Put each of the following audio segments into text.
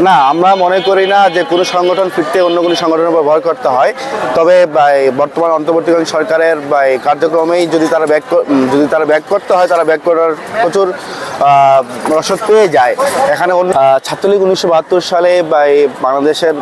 না, আমরা মনে করি না যে কোনো সংগঠন ফিরতে অন্য কোনো সংগঠনের উপর ভয় করতে হয়। তবে বর্তমান অন্তর্বর্তীকালীন সরকারের কার্যক্রমেই যদি তারা ব্যাক যদি তারা ব্যাক করতে হয়, তারা ব্যাক করার প্রচুর রসদ পেয়ে যায়। এখানে ছাত্রলীগ উনিশশো বাহাত্তর সালে বাংলাদেশের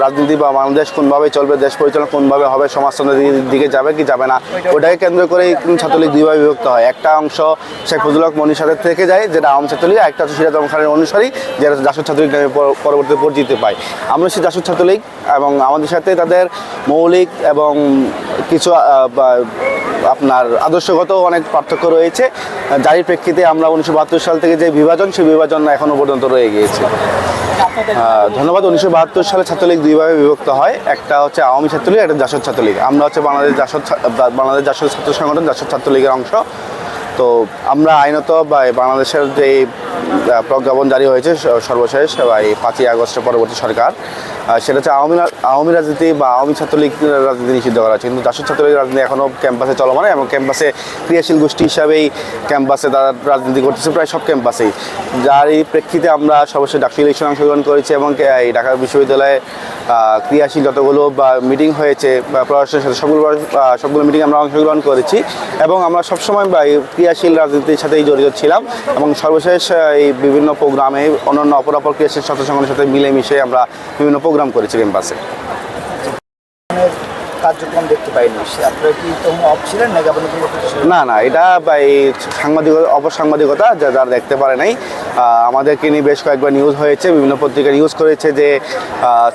রাজনীতি বা বাংলাদেশ কোনভাবে চলবে, দেশ পরিচালনা কোনভাবে হবে সমাজতন্ত্রের দিকে- যাবে কি যাবে না, ওটাকে কেন্দ্র করেই ছাত্রলীগ দুইভাবে বিভক্ত হয়। একটা অংশ শেখ ফজলুল হক মনির সাথে থেকে যায়, যেটা আওয়াম ছাত্রলীগ একটা হচ্ছে সিরাজ খানের অনুসারী, যেটা জাসদ ছাত্রলীগ নামে পরবর্তীতে পরিচিতি পায়। আমরা সেই জাসদ ছাত্রলীগ এবং আমাদের সাথে তাদের মৌলিক এবং কিছু আপনার আদর্শগত অনেক পার্থক্য রয়েছে। যারই প্রেক্ষিতে আমরা উনিশশো বাহাত্তর সাল থেকে যে বিভাজন, সেই বিভাজন এখনও পর্যন্ত রয়ে গিয়েছে। ধন্যবাদ। উনিশশো বাহাত্তর সালে ছাত্রলীগ দুইভাবে বিভক্ত হয়। একটা হচ্ছে আওয়ামী ছাত্রলীগ, একটা জাসদ ছাত্রলীগ। আমরা হচ্ছে বাংলাদেশ জাসদ বাংলাদেশ জাসদ ছাত্র সংগঠন, জাসদ ছাত্রলীগের অংশ। তো আমরা আইনত বা বাংলাদেশের যে প্রজ্ঞাপন জারি হয়েছে সর্বশেষ এই পাঁচই আগস্টের পরবর্তী সরকার সেটা হচ্ছে আওয়ামী আওয়ামী রাজনীতি বা আওয়ামী ছাত্রলীগ রাজনীতি নিষিদ্ধ করা হচ্ছে। কিন্তু জাসদ ছাত্রলীগ রাজনীতি এখনও ক্যাম্পাসে চলমান এবং ক্যাম্পাসে ক্রিয়াশীল গোষ্ঠী হিসাবেই ক্যাম্পাসে তারা রাজনীতি করতেছে, প্রায় সব ক্যাম্পাসেই যার এই প্রেক্ষিতে আমরা সর্বশেষ ডাক্তার ইলেকশন অংশগ্রহণ করেছি এবং এই ঢাকা বিশ্ববিদ্যালয়ে ক্রিয়াশীল যতগুলো, বা মিটিং হয়েছে, বা প্রশাসনের সাথে সবগুলো সবগুলো মিটিং আমরা অংশগ্রহণ করেছি এবং আমরা সবসময় ক্রিয়াশীল রাজনীতির সাথেই জড়িত ছিলাম এবং সর্বশেষ এই বিভিন্ন প্রোগ্রামে অন্যান্য অপরাপর অপর ক্রিয়াশীল ছাত্র সংগঠনের সাথে মিলেমিশে আমরা বিভিন্ন প্রোগ্রাম করেছি ক্যাম্পাসে কার্যক্রম দেখতে পাইনি। আপনারা কি অফ ছিলেন নাকি? না না, এটা এই সাংবাদিক অপসাংবাদিকতা যা যারা দেখতে পারে নাই। আমাদেরকে নিয়ে বেশ কয়েকবার নিউজ হয়েছে, বিভিন্ন পত্রিকা নিউজ করেছে যে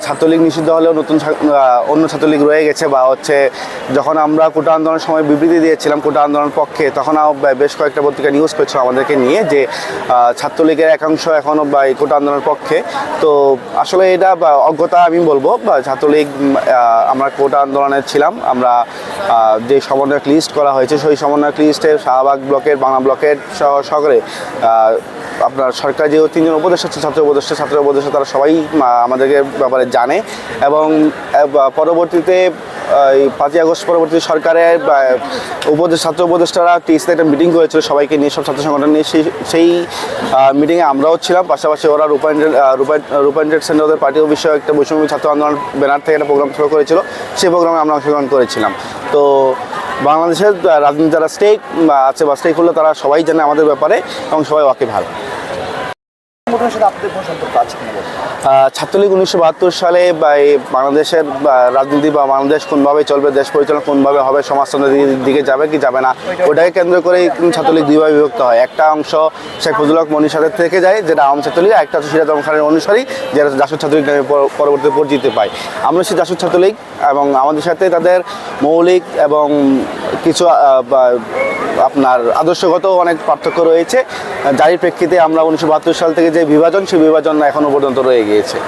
ছাত্রলীগ নিষিদ্ধ হলেও নতুন অন্য ছাত্রলীগ রয়ে গেছে বা হচ্ছে যখন আমরা কোটা আন্দোলনের সময় বিবৃতি দিয়েছিলাম কোটা আন্দোলনের পক্ষে, তখন বেশ কয়েকটা পত্রিকা নিউজ করেছিল আমাদেরকে নিয়ে যে ছাত্রলীগের একাংশ এখনও বা এই কোটা আন্দোলনের পক্ষে। তো আসলে এটা অজ্ঞতা আমি বলব, বা ছাত্রলীগ আমরা কোটা আন্দোলনে ছিলাম। আমরা যে সমন্বয়ক লিস্ট করা হয়েছে, সেই সমন্বয়ক লিস্টে শাহবাগ ব্লকের, বাংলা ব্লকের সকলে আপনার সরকার যে তিনজন উপদেষ্টা ছাত্র উপদেষ্টা ছাত্র উপদেষ্টা তারা সবাই আমাদেরকে ব্যাপারে জানে এবং পরবর্তীতে এই পাঁচই আগস্ট পরবর্তী সরকারের উপদেশ, ছাত্র উপদেষ্টারা টিএসতে একটা মিটিং করেছিল, সবাইকে নিয়ে, সব ছাত্র সংগঠন নিয়ে সেই সেই মিটিংয়ে আমরাও ছিলাম। পাশাপাশি ওরা রূপায়ণ রূপায়ণ সেন্টার ওদের পার্টি অফিসেও একটা বৈষম্য ছাত্র আন্দোলন ব্যানার থেকে একটা প্রোগ্রাম শুরু করেছিল। সেই প্রোগ্রামে আমরা অংশগ্রহণ করেছিলাম। তো বাংলাদেশের রাজনীতি যারা স্টেক আছে বা স্টেক হলো তারা সবাই জানে আমাদের ব্যাপারে এবং সবাই ওয়াকে ভালো সংগঠনের সাথে আপনাদের কোনো সম্পর্ক আছে কিনা ছাত্রলীগ উনিশশো বাহাত্তর সালে বা এই বাংলাদেশের বা, রাজনীতি বা বাংলাদেশ কোনভাবে চলবে দেশ পরিচালনা কোনভাবে হবে সমাজতন্ত্রের দিকে- যাবে কি যাবে না ওটাকে কেন্দ্র করে ছাত্রলীগ দুইভাবে বিভক্ত হয়। একটা অংশ শেখ ফজলুল হক মনির সাথে থেকে যায় যেটা আওয়াম ছাত্রলীগ একটা হচ্ছে সিরাজ খানের অনুসারী যারা জাসদ ছাত্রলীগ নামে পর- পরবর্তীতে পরিচিতি পায়। আমরা সেই জাসদ ছাত্রলীগ এবং আমাদের সাথে তাদের মৌলিক এবং কিছু আপনার আদর্শগত অনেক পার্থক্য রয়েছে। যারই প্রেক্ষিতে আমরা উনিশশো বাহাত্তর সাল থেকে যে বিভাজন, সেই বিভাজন এখনও পর্যন্ত রয়ে গিয়েছে।